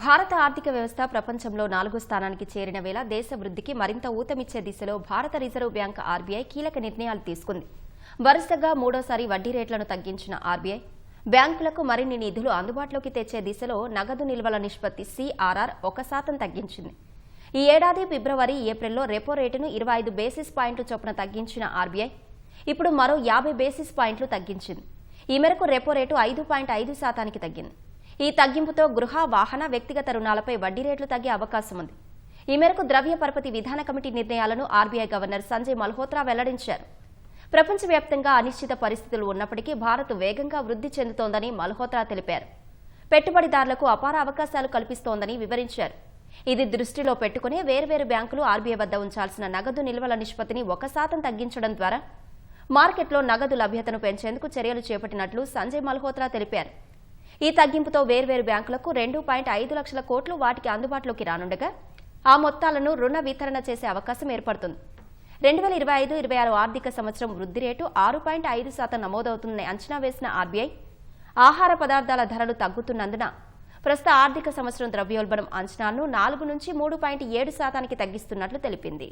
భారత ఆర్థిక వ్యవస్థ ప్రపంచంలో నాలుగో స్థానానికి చేరిన వేళ దేశ వృద్ధికి మరింత ఊతమిచ్చే దిశలో భారత రిజర్వ్ బ్యాంక్ ఆర్బీఐ కీలక నిర్ణయాలు తీసుకుంది. వరుసగా మూడోసారి వడ్డీ రేట్లను తగ్గించిన ఆర్బీఐ బ్యాంకులకు మరిన్ని నిధులు అందుబాటులోకి తెచ్చే దిశలో నగదు నిల్వల నిష్పత్తి సిఆర్ఆర్ ఒక శాతం తగ్గించింది. ఈ ఏడాది ఫిబ్రవరి ఏప్రిల్లో రెపో రేటును ఇరవై ఐదు బేసిస్ పాయింట్లు చొప్పున తగ్గించిన ఆర్బీఐ ఇప్పుడు మరో యాభై బేసిస్ పాయింట్లు తగ్గించింది. ఈ మేరకు రెపో రేటు ఐదు పాయింట్ ఐదు శాతానికి తగ్గింది. ఈ తగ్గింపుతో గృహ వాహన వ్యక్తిగత రుణాలపై వడ్డీ రేట్లు తగ్గే అవకాశం ఉంది. ఈ మేరకు ద్రవ్య పరపతి విధాన కమిటీ నిర్ణయాలను ఆర్బీఐ గవర్నర్ సంజయ్ మల్హోత్రా వెల్లడించారు. ప్రపంచవ్యాప్తంగా అనిశ్చిత పరిస్థితులు ఉన్నప్పటికీ భారత్ వేగంగా వృద్ధి చెందుతోందని మల్హోత్రా తెలిపారు. పెట్టుబడిదారులకు అపార అవకాశాలు కల్పిస్తోందని వివరించారు. ఇది దృష్టిలో పెట్టుకుని వేర్వేరు బ్యాంకులు ఆర్బీఐ వద్ద ఉంచాల్సిన నగదు నిల్వల నిష్పత్తిని ఒక శాతం తగ్గించడం ద్వారా మార్కెట్లో నగదు లభ్యతను పెంచేందుకు చర్యలు చేపట్టినట్లు సంజయ్ మల్హోత్రా తెలిపారు. ఈ తగ్గింపుతో వేర్వేరు బ్యాంకులకు రెండు పాయింట్ ఐదు లక్షల కోట్లు వాటికి అందుబాటులోకి రానుండగా ఆ మొత్తాలను రుణ వితరణ చేసే అవకాశం ఏర్పడుతుంది. రెండు వేల ఇరవై ఐదు ఇరవై ఆరు ఆర్థిక సంవత్సరం వృద్ధి రేటు ఆరు పాయింట్ ఐదు శాతం నమోదవుతుందని అంచనా వేసిన ఆర్బీఐ ఆహార పదార్థాల ధరలు తగ్గుతున్నందున ప్రస్తుత ఆర్థిక సంవత్సరం ద్రవ్యోల్బణం అంచనాను నాలుగు నుంచి మూడు పాయింట్ ఏడు శాతానికి తగ్గిస్తున్నట్లు తెలిపింది.